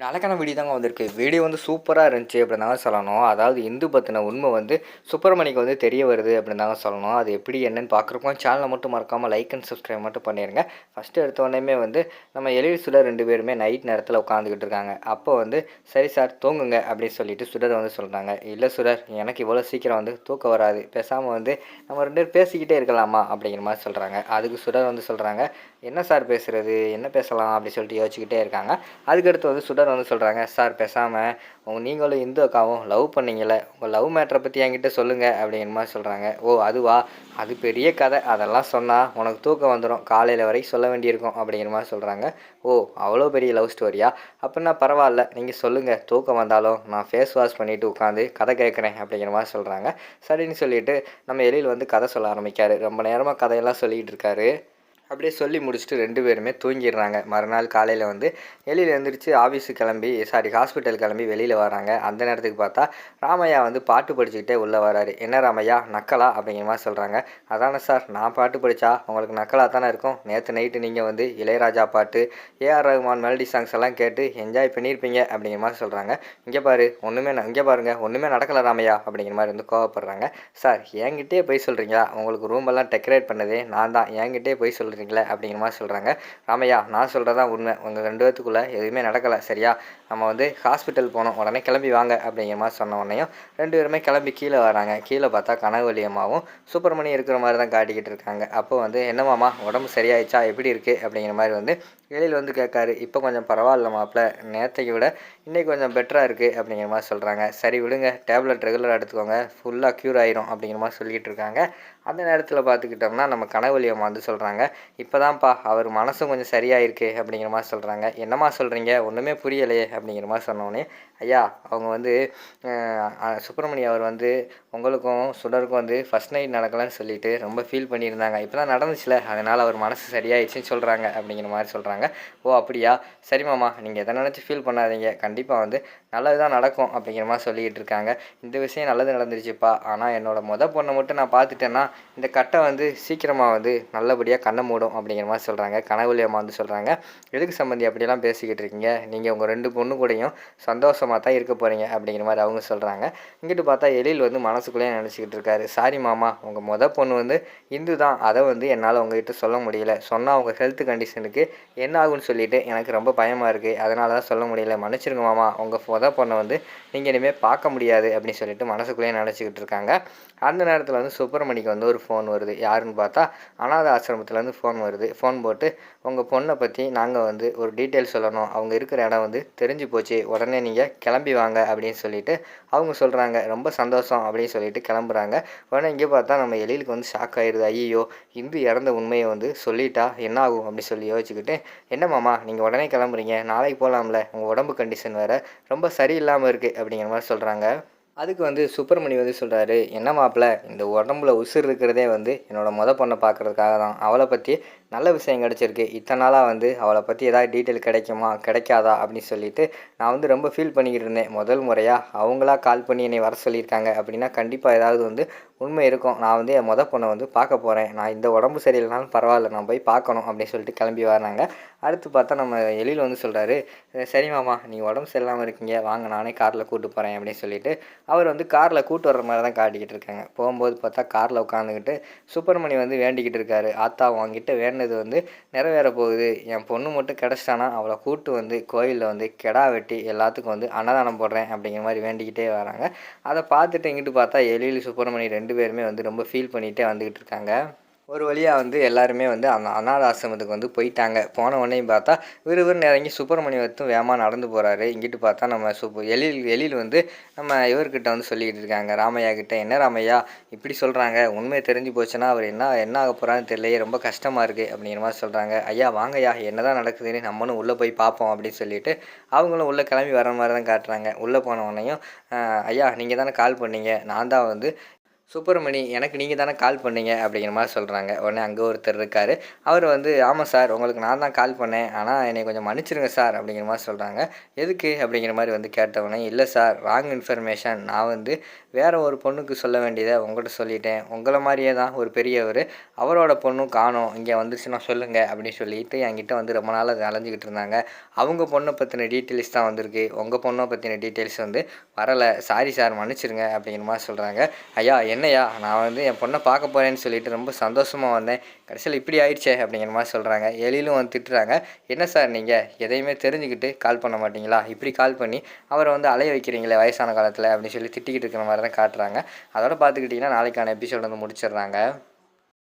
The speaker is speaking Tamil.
நாளைக்கான வீடியோ தாங்க வந்திருக்கு. வீடியோ வந்து சூப்பராக இருந்துச்சு அப்படின்னு தாங்க சொல்லணும். அதாவது இந்து பற்றின உண்மை வந்து சுப்பிரமணிக்கு வந்து தெரிய வருது அப்படின்னு தாங்க சொல்லணும். அது எப்படி என்னன்னு பார்க்குறப்போ சேனலை மட்டும் மறக்காமல் லைக் அண்ட் சப்ஸ்கிரைப் மட்டும் பண்ணிடுங்க ஃபஸ்ட்டு எடுத்தோடனே வந்து நம்ம எழில் சுடர் ரெண்டு பேருமே நைட் நேரத்தில் உட்காந்துக்கிட்டு இருக்காங்க. அப்போ வந்து சரி சார் தூங்குங்க அப்படின்னு சொல்லிட்டு சுடர் வந்து சொல்கிறாங்க இல்லை சுடர் எனக்கு இவ்வளோ சீக்கிரம் வந்து தூக்கம் வராது. பேசாமல் வந்து நம்ம ரெண்டு பேர் பேசிக்கிட்டே இருக்கலாமா? அப்படிங்கிற மாதிரி சொல்கிறாங்க அதுக்கு சுடர் வந்து சொல்கிறாங்க என்ன சார் பேசுகிறது என்ன பேசலாம் அப்படி சொல்லிட்டு யோசிச்சுக்கிட்டே இருக்காங்க. அதுக்கடுத்து வந்து சுடர் வந்து சொல்கிறாங்க சார் பேசாமல் உங்கள் நீங்களும் இந்து அக்காவும் லவ் பண்ணீங்கல்ல உங்கள் லவ் மேட்ரை பற்றி என்கிட்ட சொல்லுங்கள் அப்படிங்கிற மாதிரி சொல்கிறாங்க ஓ அதுவா? அது பெரிய கதை. அதெல்லாம் சொன்னால் உனக்கு தூக்கம் வந்துடும் காலையில் வரைக்கும் சொல்ல வேண்டியிருக்கும் அப்படிங்கிற மாதிரி சொல்கிறாங்க ஓ அவ்வளோ பெரிய லவ் ஸ்டோரியா? அப்படின்னா பரவாயில்ல. நீங்கள் சொல்லுங்கள் தூக்கம் வந்தாலும் நான் ஃபேஸ் வாஷ் பண்ணிவிட்டு உட்காந்து கதை கேட்குறேன் அப்படிங்கிற மாதிரி சொல்கிறாங்க சரின்னு சொல்லிட்டு நம்ம எழில் வந்து கதை சொல்ல ஆரம்பிக்காரு. ரொம்ப நேரமாக கதையெல்லாம் சொல்லிகிட்டு இருக்காரு. அப்படியே சொல்லி முடிச்சுட்டு ரெண்டு பேருமே தூங்கிடுறாங்க. மறுநாள் காலையில் வந்து வெளியில் எழுந்திரிச்சு ஆஃபீஸுக்கு கிளம்பி சாரி ஹாஸ்பிட்டல் கிளம்பி வெளியில் வராங்க. அந்த நேரத்துக்கு பார்த்தா ராமையா வந்து பாட்டு படிச்சுக்கிட்டே உள்ளே வராரு. என்ன ராமையா நக்கலா? அப்படிங்கிற மாதிரி சொல்கிறாங்க அதானே சார் நான் பாட்டு படித்தா உங்களுக்கு நக்கலாக தானே இருக்கும்? நேற்று நைட்டு நீங்கள் வந்து இளையராஜா பாட்டு ஏஆர் ரகுமான் மெலடி சாங்ஸ் எல்லாம் கேட்டு என்ஜாய் பண்ணியிருப்பீங்க அப்படிங்கிற மாதிரி சொல்கிறாங்க இங்கே பாரு ஒன்றுமே இங்கே பாருங்கள் ஒன்றுமே நடக்கலை ராமையா அப்படிங்கிற மாதிரி வந்து கோவப்படுறாங்க. சார் என்கிட்டே போய் சொல்கிறீங்களா உங்களுக்கு ரூம் எல்லாம் டெக்கரேட் பண்ணதே நான் தான். என்கிட்டே போய் சொல்கிறேன் சொல்கிறீங்களே அப்படிங்கிற மாதிரி சொல்கிறாங்க ராமையா நான் சொல்கிறதா உண்மை. உங்கள் ரெண்டு பேத்துக்குள்ளே எதுவுமே நடக்கலை. சரியா? நம்ம வந்து ஹாஸ்பிட்டல் போனோம். உடனே கிளம்பி வாங்க அப்படிங்கிற மாதிரி சொன்ன உடனேயும் ரெண்டு பேருமே கிளம்பி கீழே வராங்க. கீழே பார்த்தா கனகவலி அம்மாவும் சுப்பிரமணியம் இருக்கிற மாதிரி தான் காட்டிக்கிட்டு இருக்காங்க. அப்போ வந்து என்னமாம்மா உடம்பு சரியாயிடுச்சா? எப்படி இருக்குது அப்படிங்கிற மாதிரி வந்து எழில் வந்து கேட்காரு. இப்போ கொஞ்சம் பரவாயில்ல மாப்பிள்ள நேற்றைக்கு விட இன்றைக்கி கொஞ்சம் பெட்டராக இருக்குது அப்படிங்கிற மாதிரி சொல்கிறாங்க சரி விடுங்க. டேப்லெட் ரெகுலராக எடுத்துக்கோங்க. ஃபுல்லாக க்யூர் ஆயிரும். அப்படிங்கிற மாதிரி சொல்லிகிட்டு இருக்காங்க. அந்த நேரத்தில் பார்த்துக்கிட்டோம்னா நம்ம கனவுலியம் வந்து சொல்கிறாங்க இப்போ தான்ப்பா அவர் மனசும் கொஞ்சம் சரியாயிருக்கு. அப்படிங்கிற மாதிரி சொல்கிறாங்க என்னம்மா சொல்கிறீங்க ஒன்றுமே புரியலையே. அப்படிங்கிற மாதிரி சொன்னோடனே ஐயா அவங்க வந்து சுப்பிரமணிய அவர் வந்து உங்களுக்கும் சுடருக்கும் வந்து ஃபஸ்ட் நைட் நடக்கலன்னு சொல்லிட்டு ரொம்ப ஃபீல் பண்ணியிருந்தாங்க. இப்போ தான் நடந்துச்சுல அதனால் அவர் மனசு சரியாயிடுச்சுன்னு சொல்கிறாங்க அப்படிங்கிற மாதிரி சொல்கிறாங்க ஓ அப்படியா? சரி மாமா நீங்கள் எதை நினச்சி ஃபீல் பண்ணாதீங்க. கண்டிப்பாக வந்து நல்லது தான் நடக்கும் அப்படிங்கிற மாதிரி சொல்லிக்கிட்டு இருக்காங்க இந்த விஷயம் நல்லது நடந்துருச்சுப்பா. ஆனால் என்னோடய மொதல் பொண்ணை மட்டும் நான் பார்த்துட்டேன்னா இந்த கட்டை வந்து சீக்கிரமாக வந்து நல்லபடியாக கண்ணை மூடும் அப்படிங்கிற மாதிரி சொல்கிறாங்க கனவுலியமாக அம்மா வந்து சொல்கிறாங்க எதுக்கு சம்மந்தி அப்படியெல்லாம் பேசிக்கிட்டு இருக்கீங்க? நீங்கள் உங்கள் ரெண்டு பொண்ணு கூடயும் சந்தோஷமாக தான் இருக்க போகிறீங்க அப்படிங்கிற மாதிரி அவங்க சொல்கிறாங்க இங்கிட்டு பார்த்தா எழில் வந்து மனசுக்குள்ளேயே நினச்சிக்கிட்டு இருக்காரு. சாரி மாமா உங்கள் மொத பொண்ணு வந்து இந்து தான் அதை வந்து என்னால் உங்ககிட்ட சொல்ல முடியல. சொன்னால் உங்கள் ஹெல்த் கண்டிஷனுக்கு என்ன ஆகும்னு சொல்லிட்டு எனக்கு ரொம்ப பயமாக இருக்குது அதனால தான் சொல்ல முடியல. மன்னிச்சிருங்க மாமா. உங்கள் மொதல் பொண்ணை வந்து நீங்கள் இனிமேல் பார்க்க முடியாது அப்படின்னு சொல்லிட்டு மனசுக்குள்ளேயே நினச்சிக்கிட்டு இருக்காங்க. அந்த நேரத்தில் வந்து சுப்பிரமணிக்கு வந்து ஒரு ஃபோன் வருது. யாருன்னு பார்த்தா அனாத ஆசிரமத்துலேருந்து ஃபோன் வருது. ஃபோன் போட்டு உங்கள் பொண்ணை பற்றி நாங்கள் வந்து ஒரு டீட்டெயில் சொல்லணும். அவங்க இருக்கிற இடம் வந்து தெரிஞ்சு போச்சு. உடனே நீங்கள் கிளம்பி வாங்க அப்படின்னு சொல்லிட்டு அவங்க சொல்கிறாங்க ரொம்ப சந்தோஷம் அப்படின்னு சொல்லிட்டு கிளம்புறாங்க. உடனே இங்கே பார்த்தா நம்ம எழிலுக்கு வந்து ஷாக் ஆயிடுது ஐயோ இந்து இறந்த உண்மையை வந்து சொல்லிட்டா என்ன ஆகும்? அப்படின்னு சொல்லி யோசிச்சுக்கிட்டு என்ன மாமா நீங்கள் உடனே கிளம்புறீங்க. நாளைக்கு போகலாம்ல உங்கள் உடம்பு கண்டிஷன் வேறு ரொம்ப சரியில்லாமல் இருக்குது அப்படிங்கிற மாதிரி சொல்கிறாங்க அதுக்கு வந்து சுப்பிரமணி வந்து சொல்கிறாரு என்ன மாப்பிள்ள இந்த உடம்புல உசுர் இருக்கிறதே வந்து என்னோடய மொதல் பொண்ணை பார்க்குறதுக்காக தான். அவளை பற்றி நல்ல விஷயம் கிடச்சிருக்கு. இத்தனை நாளாக வந்து அவளை பற்றி ஏதாவது டீட்டெயில் கிடைக்குமா கிடைக்காதா? அப்படின்னு சொல்லிட்டு நான் வந்து ரொம்ப ஃபீல் பண்ணிக்கிட்டு இருந்தேன். முதல் முறையாக அவங்களா கால் பண்ணி என்னை வர சொல்லியிருக்காங்க அப்படின்னா கண்டிப்பாக ஏதாவது வந்து உண்மை இருக்கும். நான் வந்து என் மொதல் பொண்ணை வந்து பார்க்க போகிறேன் நான் இந்த உடம்பு சரியில்லைனாலும் பரவாயில்ல நான் போய் பார்க்கணும் அப்படின்னு சொல்லிட்டு கிளம்பி வராங்க அடுத்து பார்த்தா நம்ம எழில் வந்து சொல்கிறாரு சரி மாமா நீ உடம்பு சரியில்லாமல் இருக்கீங்க வாங்க நானே காரில் கூப்பிட்டு போகிறேன் அப்படின்னு சொல்லிட்டு அவர் வந்து காரில் கூப்பிட்டு வர்ற மாதிரி தான் காட்டிக்கிட்டு இருக்காங்க. போகும்போது பார்த்தா காரில் உட்காந்துக்கிட்டு சுப்பிரமணி வந்து வேண்டிக்கிட்டு இருக்காரு. ஆத்தா வாங்கிட்டு வேண்டினது வந்து நிறைவேற போகுது. என் பொண்ணு மட்டும் கிடச்சிட்டானா அவளை கூட்டு வந்து கோயிலில் வந்து கெடா வெட்டி எல்லாத்துக்கும் வந்து அன்னதானம் போடுறேன் அப்படிங்கிற மாதிரி வேண்டிக்கிட்டே வராங்க. அதை பார்த்துட்டு இங்கிட்டு பார்த்தா எழில் சுப்பிரமணி ரெண்டு பேருமே வந்து ரொம்ப ஃபீல் பண்ணிகிட்டே வந்துக்கிட்டு இருக்காங்க. ஒரு வழியாக வந்து எல்லாருமே வந்து அந்த அநாத ஆசிரமத்துக்கு வந்து போயிட்டாங்க. போன உடனேயும் பார்த்தா விறுவிறுன்னு இறங்கி சுப்பிரமணியத்தும் வேகமாக நடந்து போகிறாரு இங்கிட்டு பார்த்தா நம்ம சுப்பு எழில் எழில் வந்து நம்ம இவர்கிட்ட வந்து சொல்லிக்கிட்டு இருக்காங்க. ராமையா கிட்ட என்ன ராமையா இப்படி சொல்கிறாங்க உண்மையை தெரிஞ்சு போச்சுன்னா அவர் என்ன என்ன ஆக போகிறான்னு தெரியலையே ரொம்ப கஷ்டமாக இருக்குது அப்படிங்கிற மாதிரி சொல்கிறாங்க ஐயா வாங்கய்யா என்ன தான் நடக்குதுன்னு நம்மளும் உள்ளே போய் பார்ப்போம் அப்படின்னு சொல்லிட்டு அவங்களும் உள்ளே கிளம்பி வர மாதிரி தான் காட்டுறாங்க. உள்ளே போன உடனேயும் ஐயா நீங்கள் தானே கால் பண்ணீங்க. நான் தான் வந்து சுப்பிரமணி எனக்கு நீங்கள் தானே கால் பண்ணீங்க அப்படிங்கிற மாதிரி சொல்கிறாங்க உடனே அங்கே ஒருத்தர் இருக்கார். அவர் வந்து ஆமாம் சார் உங்களுக்கு நான் தான் கால் பண்ணேன். ஆனால் என்னை கொஞ்சம் மன்னிச்சிருங்க சார் அப்படிங்கிற மாதிரி சொல்கிறாங்க எதுக்கு? அப்படிங்கிற மாதிரி வந்து கேட்டவுடனே இல்லை சார் ராங் இன்ஃபர்மேஷன் நான் வந்து வேறு ஒரு பொண்ணுக்கு சொல்ல வேண்டியதை உங்கள்கிட்ட சொல்லிட்டேன். உங்களை மாதிரியே தான் ஒரு பெரியவர். அவரோட பொண்ணும் காணோம். இங்கே வந்துருச்சுன்னா சொல்லுங்கள் அப்படின்னு சொல்லிட்டு என்கிட்ட வந்து ரொம்ப நாளாக அலைஞ்சிக்கிட்டு இருந்தாங்க. அவங்க பொண்ணை பற்றின டீட்டெயில்ஸ் தான் வந்திருக்கு. உங்கள் பொண்ணை பற்றின டீட்டெயில்ஸ் வந்து வரலை. சாரி சார் மன்னிச்சிருங்க அப்படிங்கிற மாதிரி சொல்கிறாங்க ஐயா என்னையா நான் வந்து என் பொண்ணை பார்க்க போகிறேன்னு சொல்லிட்டு ரொம்ப சந்தோஷமாக வந்தேன். கடைசியில் இப்படி ஆயிடுச்சே அப்படிங்கிற மாதிரி சொல்கிறாங்க எழிலும் வந்து திட்டுறாங்க. என்ன சார் நீங்கள் எதையுமே தெரிஞ்சுக்கிட்டு கால் பண்ண மாட்டிங்களா? இப்படி கால் பண்ணி அவரை வந்து அலைய வைக்கிறீங்களே வயசான காலத்தில்? அப்படின்னு சொல்லி திட்டிக்கிட்டு இருக்கிற மாதிரி தான் காட்டுறாங்க. அதோட பார்த்துக்கிட்டிங்கன்னா நாளைக்கான எபிசோட் வந்து முடிச்சிடுறாங்க.